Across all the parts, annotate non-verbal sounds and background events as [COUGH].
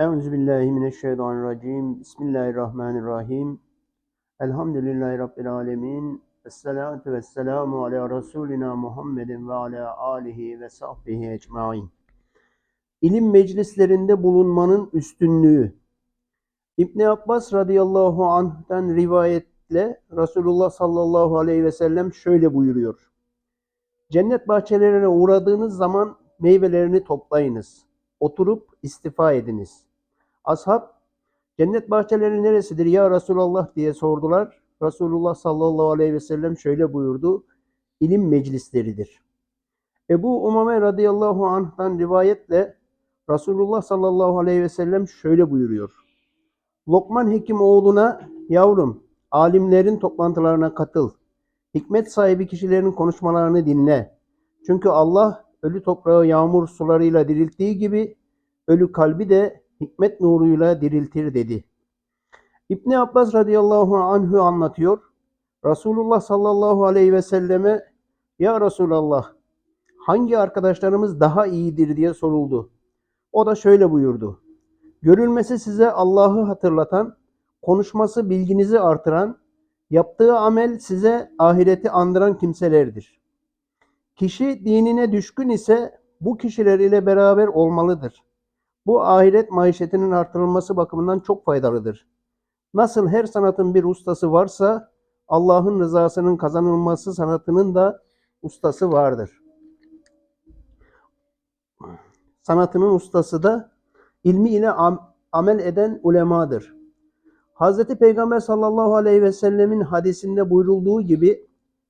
Euzubillahimineşşeytanirracim. Bismillahirrahmanirrahim. Elhamdülillahi Rabbil alemin. Esselatu vesselamu ala Resulina Muhammedin ve ala alihi ve sahbihi ecmain. İlim meclislerinde bulunmanın üstünlüğü. İbni Abbas radıyallahu anh'ten rivayetle Resulullah sallallahu aleyhi ve sellem şöyle buyuruyor. Cennet bahçelerine uğradığınız zaman meyvelerini toplayınız. Oturup istifa ediniz. Ashab, cennet bahçeleri neresidir ya Resulallah diye sordular. Resulullah sallallahu aleyhi ve sellem şöyle buyurdu. İlim meclisleridir. Ebu Umame radıyallahu anh'tan rivayetle Resulullah sallallahu aleyhi ve sellem şöyle buyuruyor. Lokman Hekim oğluna yavrum alimlerin toplantılarına katıl. Hikmet sahibi kişilerin konuşmalarını dinle. Çünkü Allah ölü toprağı yağmur sularıyla dirilttiği gibi ölü kalbi de hikmet nuruyla diriltir dedi. İbni Abbas radıyallahu anhü anlatıyor. Resulullah sallallahu aleyhi ve selleme ya Resulallah hangi arkadaşlarımız daha iyidir diye soruldu. O da şöyle buyurdu. Görülmesi size Allah'ı hatırlatan, konuşması bilginizi artıran, yaptığı amel size ahireti andıran kimselerdir. Kişi dinine düşkün ise bu kişiler ile beraber olmalıdır. Bu ahiret maişetinin artırılması bakımından çok faydalıdır. Nasıl her sanatın bir ustası varsa Allah'ın rızasının kazanılması sanatının da ustası vardır. Sanatının ustası da ilmi ile am- amel eden ulemadır. Hz. Peygamber sallallahu aleyhi ve sellemin hadisinde buyurulduğu gibi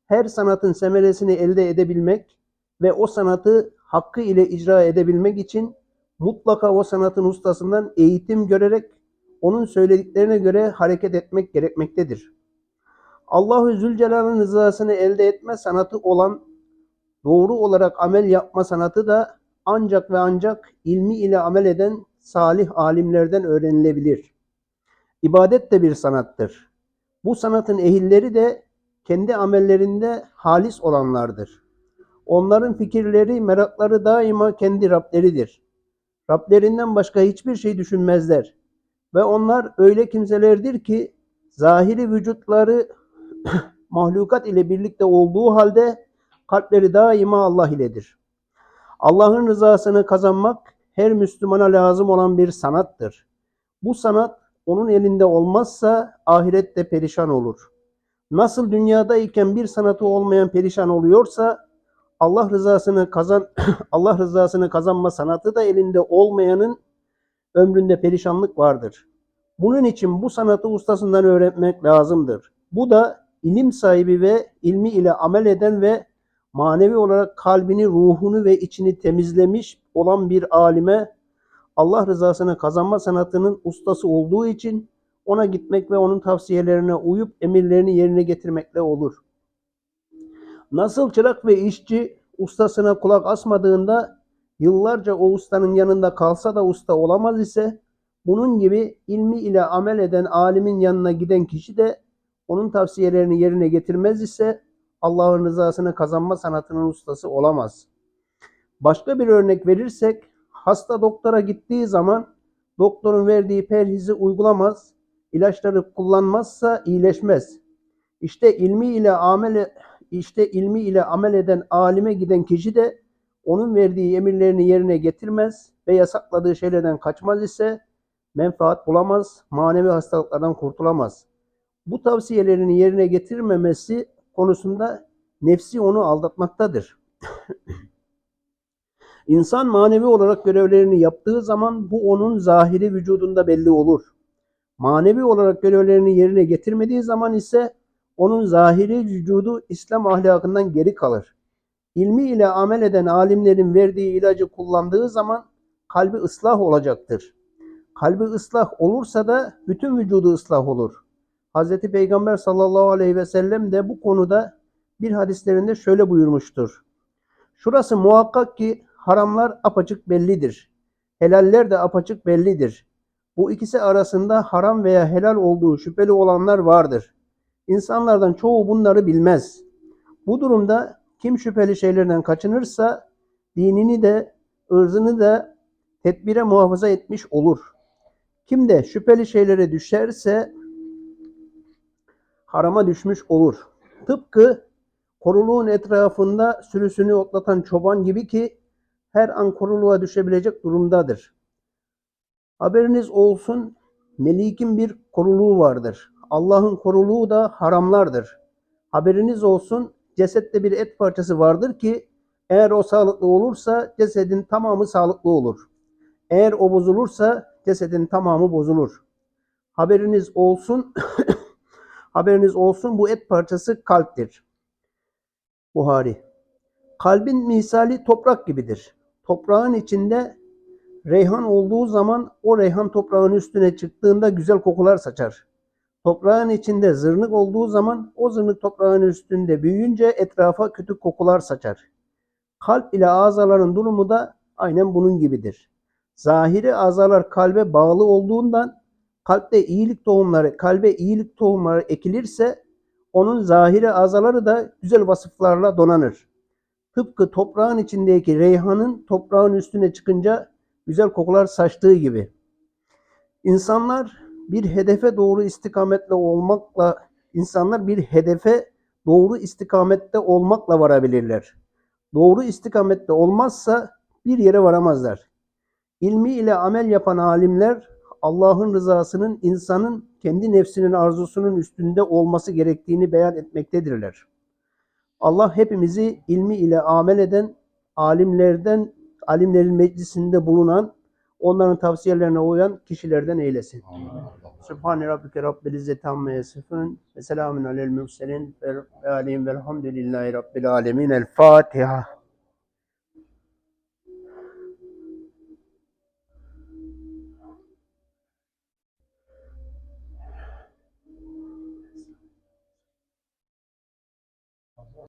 her sanatın semeresini elde edebilmek ve o sanatı hakkı ile icra edebilmek için mutlaka o sanatın ustasından eğitim görerek onun söylediklerine göre hareket etmek gerekmektedir. Allahu Zülcelal'ın rızasını elde etme sanatı olan doğru olarak amel yapma sanatı da ancak ve ancak ilmi ile amel eden salih alimlerden öğrenilebilir. İbadet de bir sanattır. Bu sanatın ehilleri de kendi amellerinde halis olanlardır. Onların fikirleri, merakları daima kendi Rableridir. Rablerinden başka hiçbir şey düşünmezler. Ve onlar öyle kimselerdir ki zahiri vücutları [CLEARS THROAT] mahlukat ile birlikte olduğu halde kalpleri daima Allah iledir. Allah'ın rızasını kazanmak her Müslümana lazım olan bir sanattır. Bu sanat onun elinde olmazsa ahirette perişan olur. Nasıl dünyadayken bir sanatı olmayan perişan oluyorsa Allah rızasını kazan [CLEARS THROAT] Allah rızasını kazanma sanatı da elinde olmayanın ömründe perişanlık vardır. Bunun için bu sanatı ustasından öğrenmek lazımdır. Bu da ilim sahibi ve ilmi ile amel eden ve manevi olarak kalbini, ruhunu ve içini temizlemiş olan bir alime Allah rızasını kazanma sanatının ustası olduğu için ona gitmek ve onun tavsiyelerine uyup emirlerini yerine getirmekle olur. Nasıl çırak ve işçi ustasına kulak asmadığında yıllarca o ustanın yanında kalsa da usta olamaz ise bunun gibi ilmi ile amel eden alimin yanına giden kişi de onun tavsiyelerini yerine getirmez ise Allah'ın rızasını kazanma sanatının ustası olamaz. Başka bir örnek verirsek hasta doktora gittiği zaman doktorun verdiği perhizi uygulamaz, ilaçları kullanmazsa iyileşmez. İşte ilmi ile amel işte ilmi ile amel eden alime giden kişi de onun verdiği emirlerini yerine getirmez ve yasakladığı şeylerden kaçmaz ise menfaat bulamaz, manevi hastalıklardan kurtulamaz. Bu tavsiyelerini yerine getirmemesi konusunda nefsi onu aldatmaktadır. [LAUGHS] İnsan manevi olarak görevlerini yaptığı zaman bu onun zahiri vücudunda belli olur. Manevi olarak görevlerini yerine getirmediği zaman ise onun zahiri vücudu İslam ahlakından geri kalır. İlmi ile amel eden alimlerin verdiği ilacı kullandığı zaman kalbi ıslah olacaktır. Kalbi ıslah olursa da bütün vücudu ıslah olur. Hz. Peygamber sallallahu aleyhi ve sellem de bu konuda bir hadislerinde şöyle buyurmuştur. Şurası muhakkak ki haramlar apaçık bellidir. Helaller de apaçık bellidir. Bu ikisi arasında haram veya helal olduğu şüpheli olanlar vardır. İnsanlardan çoğu bunları bilmez. Bu durumda kim şüpheli şeylerden kaçınırsa dinini de ırzını da tedbire muhafaza etmiş olur. Kim de şüpheli şeylere düşerse harama düşmüş olur. Tıpkı koruluğun etrafında sürüsünü otlatan çoban gibi ki her an koruluğa düşebilecek durumdadır. Haberiniz olsun Melik'in bir koruluğu vardır. Allah'ın koruluğu da haramlardır. Haberiniz olsun cesette bir et parçası vardır ki eğer o sağlıklı olursa cesedin tamamı sağlıklı olur. Eğer o bozulursa cesedin tamamı bozulur. Haberiniz olsun [COUGHS] haberiniz olsun bu et parçası kalptir. Buhari. Kalbin misali toprak gibidir. Toprağın içinde reyhan olduğu zaman o reyhan toprağın üstüne çıktığında güzel kokular saçar. Toprağın içinde zırnık olduğu zaman o zırnık toprağın üstünde büyüyünce etrafa kötü kokular saçar. Kalp ile azaların durumu da aynen bunun gibidir. Zahiri azalar kalbe bağlı olduğundan kalpte iyilik tohumları, kalbe iyilik tohumları ekilirse onun zahiri azaları da güzel vasıflarla donanır. Tıpkı toprağın içindeki reyhanın toprağın üstüne çıkınca güzel kokular saçtığı gibi. İnsanlar bir hedefe doğru istikametle olmakla insanlar bir hedefe doğru istikamette olmakla varabilirler. Doğru istikamette olmazsa bir yere varamazlar. İlmi ile amel yapan alimler Allah'ın rızasının insanın kendi nefsinin arzusunun üstünde olması gerektiğini beyan etmektedirler. Allah hepimizi ilmi ile amel eden alimlerden, alimlerin meclisinde bulunan, onların tavsiyelerine uyan kişilerden eylesin. Sübhane Rabbike Rabbil İzzeti Amme Yasifun ve selamun alel mürselin ve aleyhim velhamdülillahi Rabbil Alemin. El Fatiha.